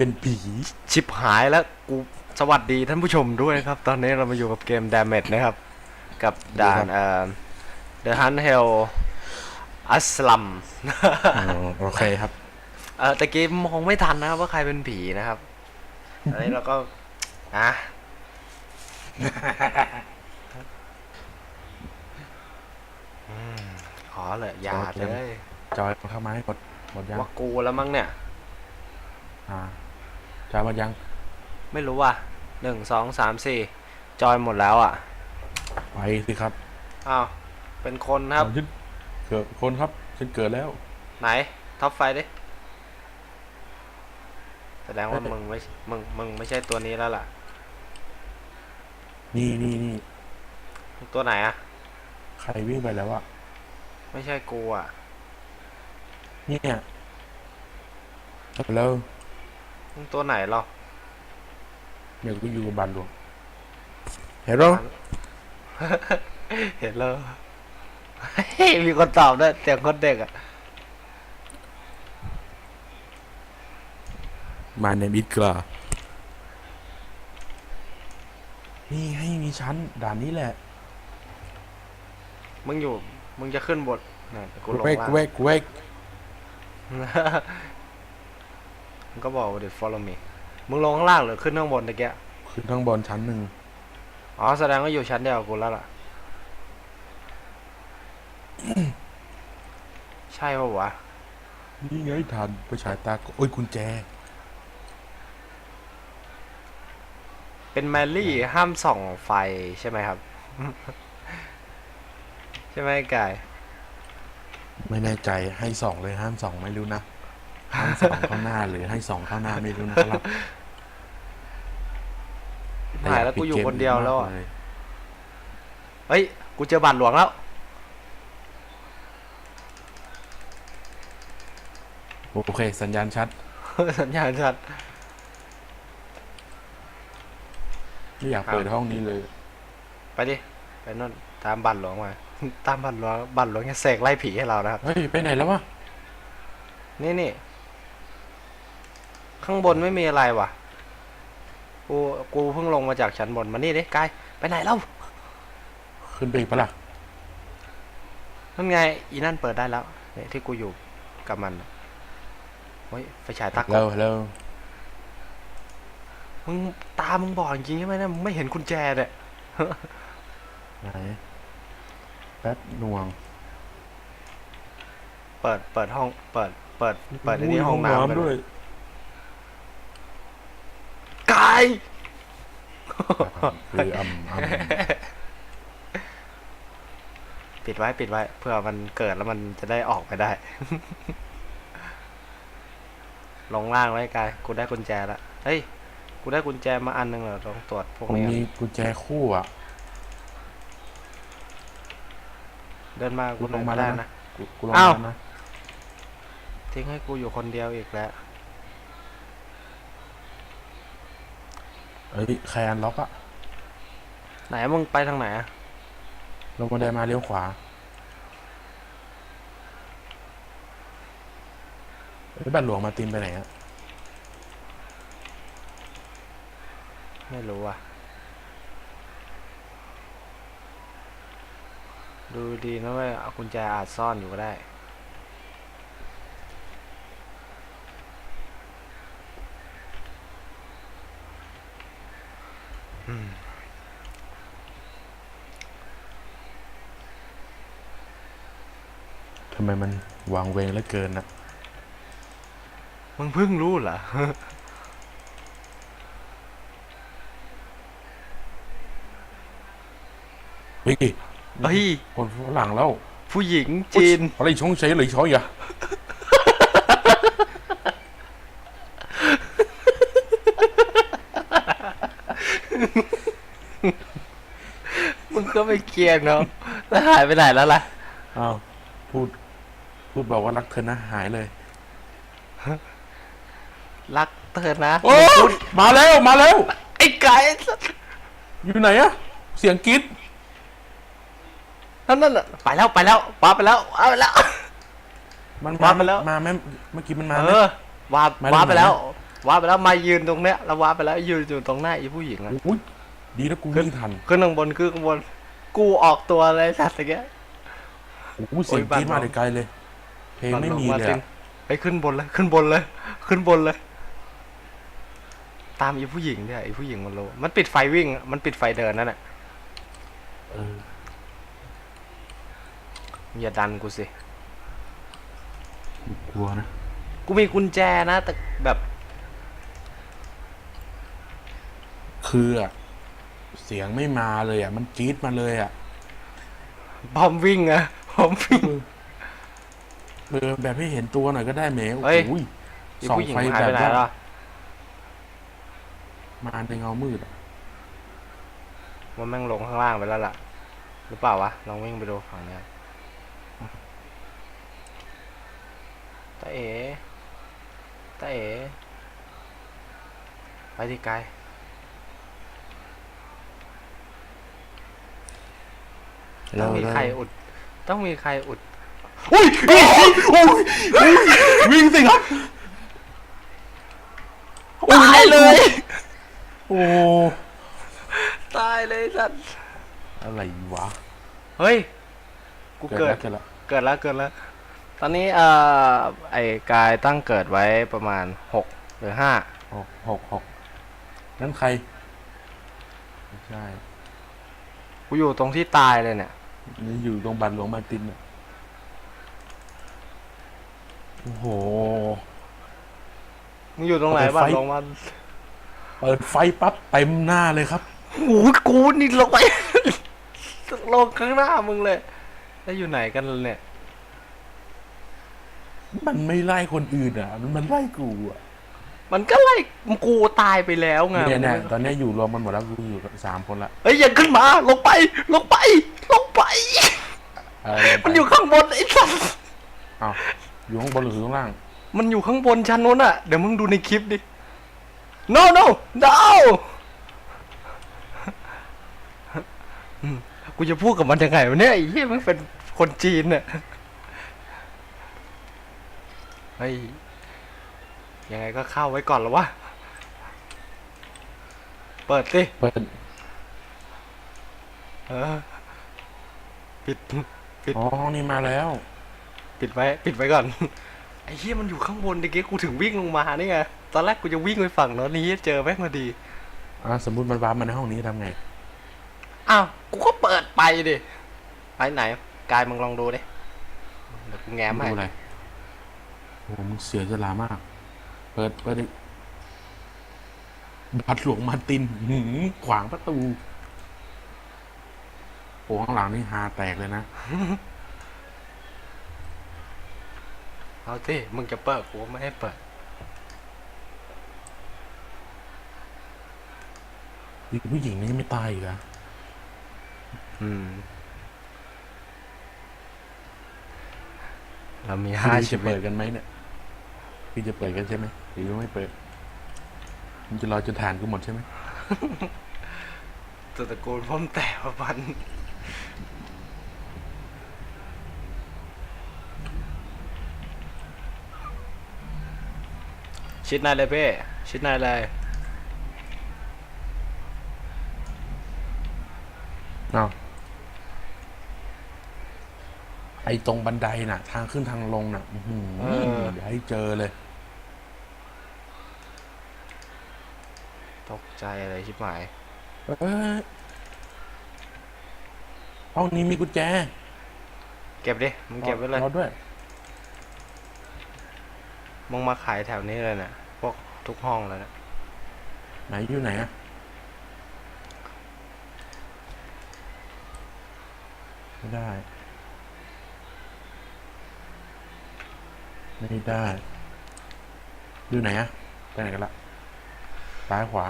เป็นผี ชิบหายแล้วกูสวัสดีท่านผู้ชมด้วยนะครับ ตอนนี้เรามาอยู่กับเกม Damage นะครับ กับด่านเอ่อ The Hunt Hell Aslam อ๋อโอเคครับเออตะกี้มองไม่ทันนะครับว่าใครเป็นผีนะครับอันนี้เราก็อะอืมขอเลยอย่าเลย จอยเข้ามาให้หมดหมดยังว่ากูแล้วมั้งเนี่ย อ่า จอยหมดยัง ไม่รู้ว่ะหนึ่งสองสามสี่จอยหมดแล้วอะไปสิครับอ้าวเป็นคนครับ ฉันเกิดคนครับฉันเกิดแล้ว ไหนท็อปไฟดิ แสดงว่ามึงไม่มึงมึงไม่ใช่ตัวนี้แล้วล่ะ นี่นี่นี่ตัวไหนอะ ใครวิ่งไปแล้วอะไม่ใช่กูอะเนี่ยแล้ว มึงตัวไหนหรอเดี๋ยวกูอยู่กับบันหลวงเห็นหรอเห็นแล้วเฮ้ยมีคนตอบด้วยเสียงคนเด็กอะ มาในมิดกลานี่ให้มีชั้นด่านนี้แหละ มึงอยู่ มึงจะขึ้นบทนี่กูลงเวกล่างเวกเวก มึงก็บอกว่าเดี๋ยว follow me มึงลงข้างล่างหรือขึ้นข้างบนตะเกียขึ้นข้างบนชั้นหนึ่งอ๋อแสดงว่าอยู่ชั้นเดียวกับกูแล้วล่ะ ใช่ปะวะ นี่ไงทันไปฉายตาโอ้ยกุญแจ เป็นแมรี่ห้ามส่องไฟใช่ไหมครับ ใช่ไหมกาย ไม่แน่ใจให้สองเลยห้ามสองไม่รู้นะ ห้ามสองเข้าหน้าหรือให้สองเข้าหน้าไม่รู้นะครับหายแล้วกูอยู่คนเดียวแล้วอะมากเยเฮ้ย กูเจอบัตรหลวงแล้ว โอเค สัญญาณชัด สัญญาณชัด ไม่อยากเปิดห้องนี้เลย ไปดิ ไปนู่นตามบัตรหลวงมา ตามบัตรหลวงบัตรหลวงจะเสกไล่ผีให้เรานะครับ เฮ้ย ไปไหนแล้ววะ นี่นี่ ข้างบนไม่มีอะไรว่ะ กู กูเพิ่งลงมาจากชั้นบนมานี่ดิกายไปไหนเล่าขึ้นไปอีกปะล่ะนั่นไง อีนั่นเปิดได้แล้วเนี่ยที่กูอยู่กับมันเฮ้ยไฟฉายตากเร็วบเร็วมึงตามึงบอดจริงใช่ไหมเนะมึงไม่เห็นกุญแจเนี่ย ไหนแป๊บหน่วงเปิด เปิดห้อง เปิด เปิด เปิดในนี้ห้องน้ำไปด้วย กาย คืออ่ำอ่ปิดไว้ปิดไว้เพื่อมันเกิดแล้วมันจะได้ออกไปได้ ลงล่างไว้กายกูได้กุญแจละเฮ้ยกูได้กุญแจมาอันหนึงเหรอลองตรวจพวกำผมนี้ก่อนมีกุญแจคู่อะ เดินมากูกูลงมาได้แล้วนะ นะกูกูลงอ้าวมานะ ทิ้งให้กูอยู่คนเดียวอีกแล้ว เอ้ยใครอันล็อกอะไหนมึงไปทางไหนอะลงบันไดมาเลี้ยวขวาเอ้ยบ้านหลวงมาตินไปไหนอะไม่รู้อะ ดูดีนะเว้ยเอากุญแจอาจซ่อนอยู่ก็ได้ ทำไมมันวางเวงเหลือเกินอะมึงเพิ่งรู้เหรอ เฮ้ยเฮ้ย คนฝรั่งแล้ว ผู้หญิงจีน อะไรช่องเฉยหรือช่อยอะ ก็ไม่เกียงเนาะแล้วหายไปไหนแล้วล่ะอ้าวพูด พูดบอกว่ารักเธอนะหายเลยรักเธอนะโอ้มาแล้วมาแล้ว ไอ้ไก่อยู่ไหนอะเสียงกรี๊ดนั่นนั่นน่ะไปแล้วไปแล้วว้าไปแล้วว้าไปแล้ว มันมาไปแล้ว มาแม่เมื่อกี้มันมาเอไหมอว้ามาว้าได้ไปไหนแล้วว้าไปแล้วมายืนตรงเนี้ยแล้วว้าไปแล้วยืนอยู่ตรงหน้าอีผู้หญิงอะอุ้ยดีนะกูวิ่งทันขึ้นข้างบนขึ้นข้างบน กูออกตัวเลยสัตว์ตะเกียโอ้โหเสียงโอ้ยกรี๊ดบ้านมาเรา แต่ไกลเลย เพลงไม่มีเลยอะไปขึ้นบนเลย ขึ้นบนเลย ขึ้นบนเลย ตามอีผู้หญิงเนี่ยอีผู้หญิงมันรู้มันปิดไฟวิ่ง มันปิดไฟเดินนั่นแหละเอออย่าดันกูสิ กลัวนะกูมีกุญแจนะ แต่แบบ คืออะเสียงไม่มาเลยอะมันจี๊ดมาเลยอะบอมวิ่งอะบอมวิ่ง เออแบบให้เห็นตัวหน่อยก็ได้แหมโอ้เฮ้ยโหอีส่องผู้หญิงไฟหายแบไปบไหนว่าล่ะมาในเงามืดอะมันแม่งลงข้างล่างไปแล้วล่ะ หรือเปล่าวะ ลองวิ่งไปดูฝั่งเนี้ยตาเอ๋ตาเอ๋ไปที่ไกล ต้องมีใครอุด ต้องมีใครอุด อุ้ยโอ้ยโอ้ยโอ้ยวิ่งสิครับตายเลย โอ้ ตายเลยสัตว์ อะไรวะเฮ้ย กูเกิเกิดดแล้วเกิดแล้วเกิดแล้วเกิดแล้ว ตอนนี้เอ่อไอ้กายตั้งเกิดไว้ประมาณหกหรือห้าหกหกหกนั่นใคร ไม่ใช่ กูอยู่ตรงที่ตายเลยเนี่ยนี่ อยู่ตรงบัตรหลวงมาร์ตินอะโอ้โห มึงอยู่ตรงไหนเอาไปบ้างไฟลงมาเปิดไฟปั๊บเต็มหน้าเลยครับโอ้ยกูนี่ลงไป ลงข้างหน้ามึงเลย แล้วอยู่ไหนกันล่ะเนี่ย มันไม่ไล่คนอื่นอะมันมันไล่กูอะ มันก็ไล่กูตายไปแล้วไงเนี่ยเนี่ยมันตอนเนี้ยอยู่รวมมันหมดแล้วกูอยู่กับสามคนละเฮ้ยอย่าขึ้นมา ลงไป ลงไป ลงไปเออมันอยู่ข้างบนไอ้สัสอ้าวอยู่ข้างบนหรือข้างล่าง มันอยู่ข้างบนชั้นนู้นอะเดี๋ยวมึงดูในคลิปดิ no no no อืมกูจะพูดกับมันยังไงวะเนี่ยไอ้เหี้ยมันเป็นคนจีนเนี่ยเฮ้ยยังไงก็เข้าไว้ก่อนแล้ววะ เปิดสิ เปิด เออ ปิด ปิด อ๋อ นี่มาแล้ว ปิดไว้ ปิดไว้ก่อน ไอ้เหี้ยมันอยู่ข้างบนเด็กกูถึงวิ่งลงมานี่ไง ตอนแรกกูจะวิ่งไปฝั่งโน้นนี้เจอแม่งพอดี อ่าสมมติมันวาร์ปมาในห้องนี้ทำไง อ้าว กูก็เปิดไปดิ ไปไหน กายมึงลองดูดิ เดี๋ยวกูแง้มให้ดูอะไรโอ้โหมึงเสียสละมาก เปิดเปิดดิบัตรหลวงมาร์ตินหืมขวางประตูโอ้ข้างหลังนี่ฮาแตกเลยนะ เอาสิมึงจะเปิดกูไม่ให้เปิด อีกผู้หญิงนี่ยังไม่ตายอีกเหรออืม เรามีห้าพี่ชีจะวิเปิตดกันไหมเนี่ย พี่จะเปิดกันใช่ไหมหรือไม่เปิดมึงจะรอจนฐานกูหมดใช่ไหมตัวตระกูลพ่อมแต่ประพัน ชิดนายเลยเพ่ชิดนายเลยเอาไอ้ตรงบันไดน่ะ ทางขึ้นทางลงน่ะอื้อหือเอออย่าให้เจอเลย ตกใจอะไรชิบหาย เอ้ย ห้องนี้มีกุญแจเก็บดิมึงเก็บไว้เลยรอด้วยมึงมาขายแถวนี้เลยเนี่ยพวกทุกห้องเลยเนะไหนอยู่ไหนอะไม่ได้ ไม่ได้ อยู่ไหนอะไปไหนกันละซ้ายขวา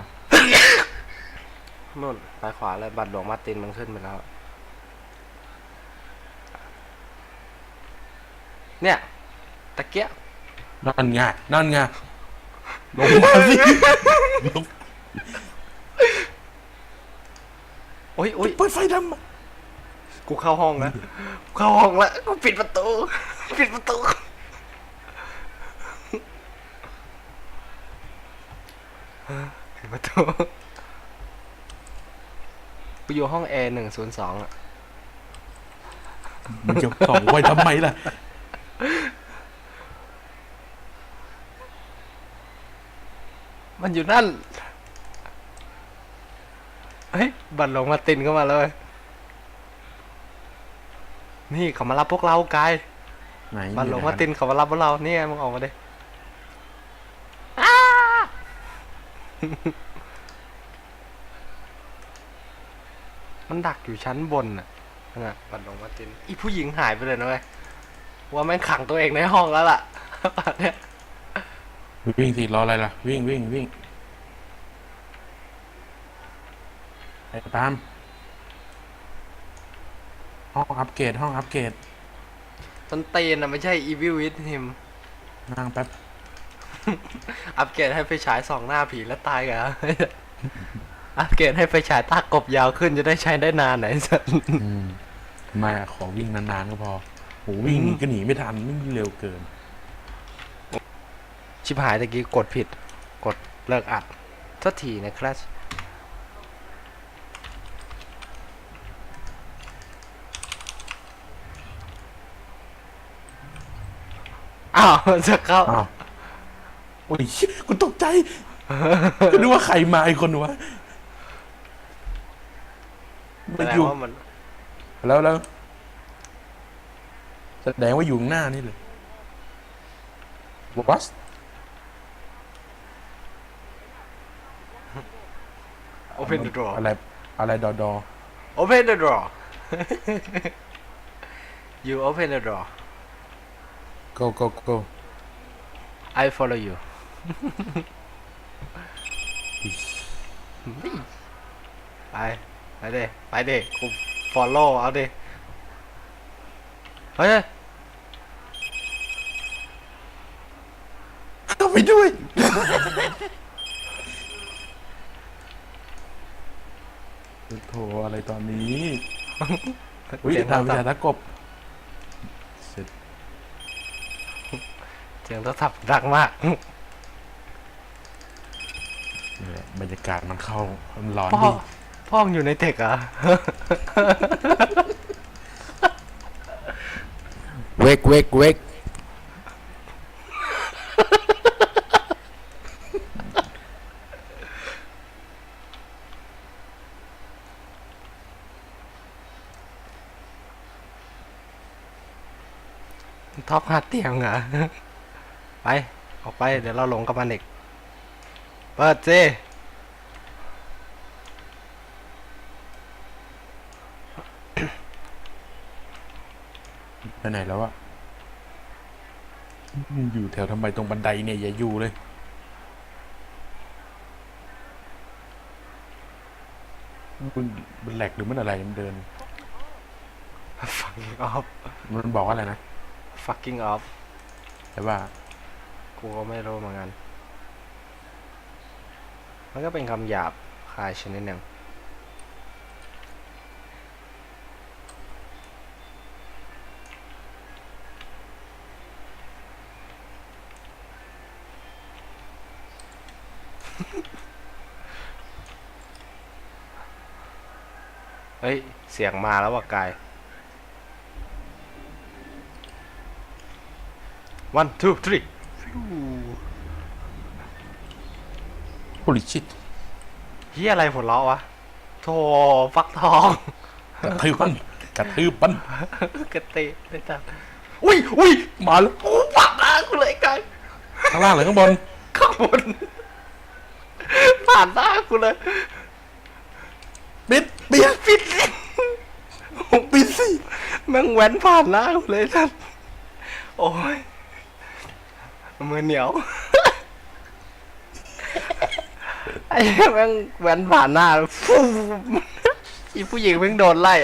นู่นไปขวาเลยบัตรหลวงมาร์ตินมันขึ้นไปแล้ว เนี่ย ตะเกียบนั่นไงนั่นไงลงมาสิลงโอ้ยโอ้ยเปิดไฟดำอะกูเข้าห้องแล้วกูเข้าห้องแล้วกูปิดประตู ปิดประตู ปิดประตูกูอยู่ห้อง A หนึ่งศูนย์สองอะมันจะส่องไว้ทำไมล่ะ มันอยู่นั่น เฮ้ย บัตรหลงมาตินเข้ามาเลย นี่เขามารับพวกเรากายไหนบัตรหลงอยู่มาไนตินเขามารับพวกเราเนี่ยมึงออกมาดิมันดักอยู่ชั้นบนน่ะนั่นน่ะบัตรหลงมาตินอีผู้หญิงหายไปเลยนะเว้ยว่าแม่งขังตัวเองในห้องแล้วล่ะเนี่ย วิ่งสิรออะไรล่ะ วิ่งวิ่งวิ่งไอ้ปาล์มห้องอัปเกรดห้องอัปเกรดต้นตีนอะไม่ใช่ Evil with him นั่งแป๊บ อัปเกรดให้ไฟฉายสองหน้าผีแล้วตายกัน อัปเกรดให้ไฟฉายตากบยาวขึ้นจะได้ใช้ได้นานไหนสัสอืมไมาขอวิ่งนานๆก็พอโหวิ่งหนีก็หนีไม่ทันวิ่งเร็วเกิน ชิบหายตะกี้กดผิด กดเลิกอัดสักทีนะครับอ้าวจะเข้าอ้าวโอ้ยเหี้ยกูตกใจกูนึกว่าใครมาไอ้คนวะแสมันดองยู่ว่ามันแล้วแล้วแสดงว่าอยู่ข้างหน้านี่เลย What โอเพนเดอะดรออะไรอะไรดอดอ Open the door you open the door go go go I follow you ไปไปเด้ไปเด้กู follow เอาเด้เฮ้ยเข้าไปด้วย โถอะไรตอนนี้อุ้ยเสียงโททางรวิศัชาพท์ตะกบเสร็จเสียงโทรศัพท์ดังมาก นี่แหละบรรยากาศมันเข้ามันร้อนพ่อ ดิพ่อมึงอยู่ในเทคเหรอะเวกเวกเวก ท็อปหาเตียงเหรอไป ออกไป เดี๋ยวเราลงกับมันอีก เปิดสิไปไหนแล้วอะอยู่แถวทำไมตรงบันไดเนี่ย อย่าอยู่เลย มันมันแหลกหรือมันอะไรมันเดิน fucking off มันบอกว่าอะไรนะ fucking off แต่ว่ากูก็ไม่รู้เหมือนกัน มันก็เป็นคำหยาบคายชนิดหนึ่งเฮ้ย เสียงมาแล้วว่ะกาย one two three โ o ลิชิตเฮียอะไรหัวเราะวะโธ่ฟักทองกระทืบมันกระทืบมันกระเตะได้จ้ะอุ้ยอุ้ยมาแล้วโอ้ปักหน้ากูเลยกันข้างล่างหรือข้างบนข้างบนผ่านหน้ากูเลยปิดปิดปิดสิปิดสิแม่งแว้นผ่านหน้ากูเลยท่านโอ้ย มือเหนียว ไอ้แม่งแว้นผ่านหน้าฟูอีผู้หญิงเพิ่งโดนไล่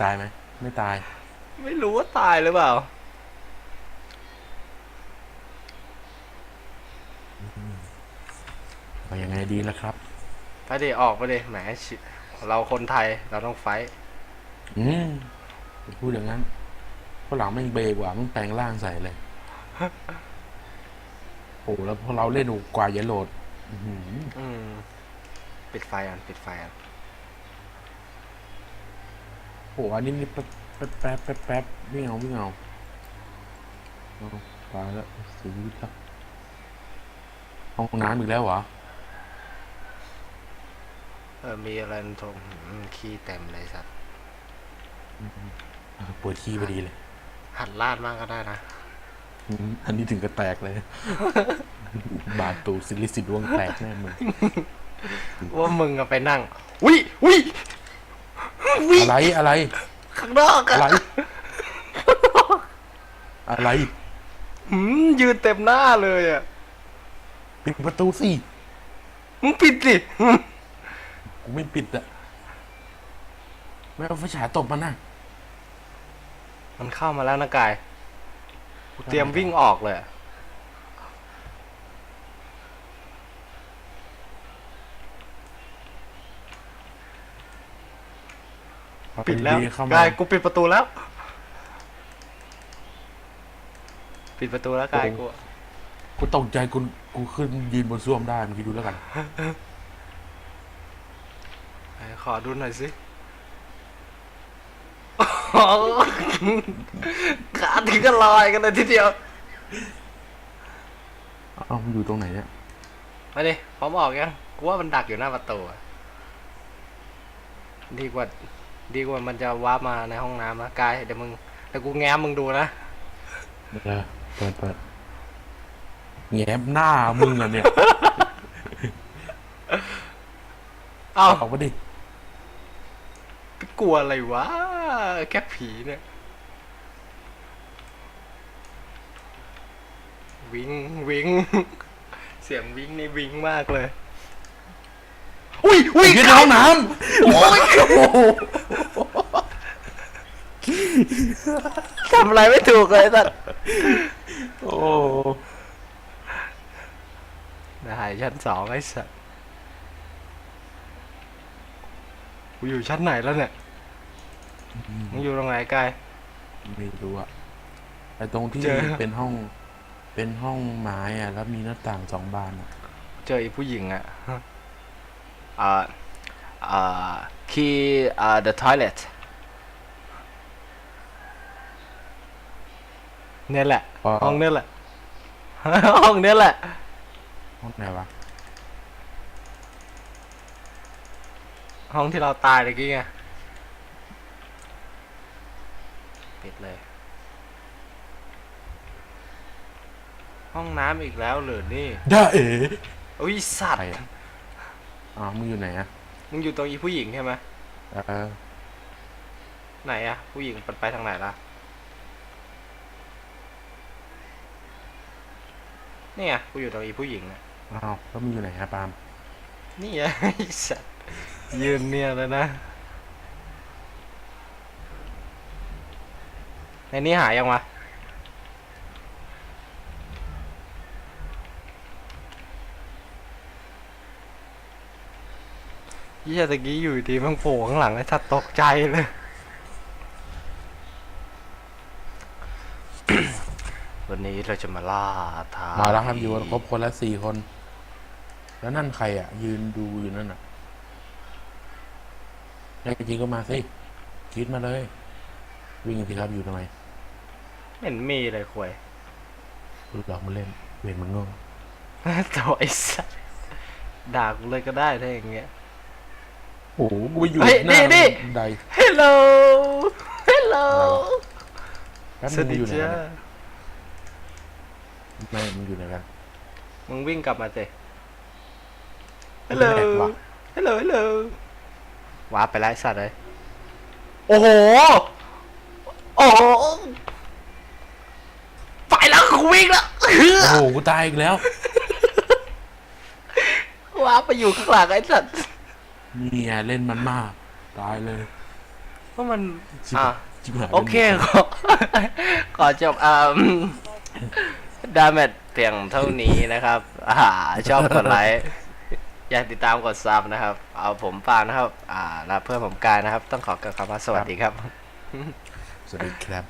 ตายไหมไม่ตาย ไม่รู้ว่าตายหรือเปล่า เอายังไงดีล่ะครับ ไปดิออกไปดิแหมชิเราคนไทยเราต้องไฟท์อืมอย่าพูดอย่างนั้นฝรั่งแม่งเบกว่ามึงแปลงร่างใส่เลย โอ้แล้วพอเราเล่นโอ้กว่าจะโหลดอื้อหืออืม ปิดไฟอะปิดไฟอะโอ้อันนี้นี่แป๊บแป๊บแป๊บแป๊บแป๊บไม่เอาไม่เอาเอาตายแล้วเสียชีวิตแล้วห้องน้ำอีกแล้วเหรอเออมีอะไรตรงอืมขี้เต็มเลยสัตว์เออปวดขี้พอดีเลย หัดลาดมากก็ได้นะ อืมอันนี้ถึงกระแตกเลย บาดตูซิลิสิดวงแตกแน่มึงว่ามึงอะไปนั่งวิวิวิอะไรอะไร ข้างนอกอะอะไร อะไรหืมยืนเต็มหน้าเลยอะปิดประตูสิมึงปิดสิกูไม่ปิดอะไม่เอาไฟฉายตบมันนะมันเข้ามาแล้วนะกายกู เตรียมวิ่งออกเลยอะพอปิดแล้วเข้ามากายกูปิดประตูแล้ว ปิดประตูแล้วกายกูกูตกใจกูกูขึ้นยืนบนส้วมได้เมื่อกี้ดูแล้วกันไหนขอดูหน่อยสิ ขาถึงก็ลอยกันเลยทีเดียวเอ้ามันอยู่ตรงไหนเนี่ยมาดิพร้อมออกยังกูว่ามันดักอยู่หน้าประตูอะดีกว่า ดีกว่ามันจะวาร์ปมาในห้องน้ำนะกายเดี๋ยวมึงเดี๋ยวกูแง้มมึงดูนะเออเปิดเปิดแง้มหน้ามึงอะเนี่ย เอ้าออกมาดิไปก ลัวอะไรวะ แค่ผีเนี่ย วิงวิงเสียงวิงนี่วิงมากเลย อุ้ยอุ้ยยืนในห้องน้ำโอ้ยโอ้โหทำอะไรไม่ถูกเลยสัตว์โอ้ได้ชั้นสองไอ้สัตว์กูอยู่ชั้นไหนแล้วเนี่ย มึงอยู่ตรงไหนกาย ไม่รู้อะไอตรงที่เจอ เป็นห้อง เป็นห้องไม้อะแล้วมีหน้าต่างสองบานอะเจออีผู้หญิงอะอ่า อ่า key อ่า the toilet เนี่ยแหละห้องเนี่ยแหละ ห้องเนี่ยแหละ ห้องไหนวะห้องที่เราตายเมื่อกี้ไง ปิดเลย ห้องน้ำอีกแล้วเหรือนี่ได้เอ๋อุ้ยสัตใครว์อะอ๋อมึงอยู่ไหนอะมึงอยู่ตรงอีผู้หญิงใช่ไหมเออไหนอะผู้หญิงมันไปทางไหนล่ะนี่ไงกูอยู่ตรงอีผู้หญิงอะอ้าวแล้วมึงอยู่ไหนฮะปาล์มนี่ไงไอ้สัตว์ยืนเนี่ยเลยนะ ในนี้หายังวะเยี่ยตะกี้อยู่ดีมันโผล่ข้างหลังไอ้สัตว์ตกใจเลย วันนี้เราจะมาล่าท้ามาแล้วครับผีอยู่กันครบคนละสี่คน แล้วนั่นใครอะยืนดูอยู่นั่นอะแน่จริงก็มาสิคิดมาเลย วิ่งสิครับอยู่ทำไมไม่ เห็นมีเลยควยหลอกมาเล่นเวรมันโง่ตัวไอ้สัสด่ากูเลยก็ได้ถ้าอย่างเงี้ย โอ้โหกูไปอยู่เฮ้ยหน้านี่ บันได Hello Hello แป๊บสนึวังสมึงดีอยู่ไหนจ้ากันเนี่ยไม่มึงอยู่ไหนกัน มึงวิ่งกลับมาสิกู Hello ไม่แหลกว่ะ Hello Hello ว้าร์ปไปแล้วไอ้สัตว์เลย โอ้โห โอ้โหไปแล้ว กูวิ่งแล้วโอ้โหกูตายอีกแล้ว ว้าร์ปไปอยู่ข้างหลังไอ้สัตว์นี่ไงเล่นมันมาก ตายเลยว่ามันชิบอะ ชิบหายโอเคขอ ขอจบอ่าดาเมจเพียงเท่านี้นะครับ อ่า ชอบกดไลค์อยากติดตามกดซับนะครับ เอาผมปางนะครับ อ่าและเพื่อนผมกายนะครับ ต้องขอกล่าวคำว่าสวัสดีครับ สวัสดีครั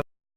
บ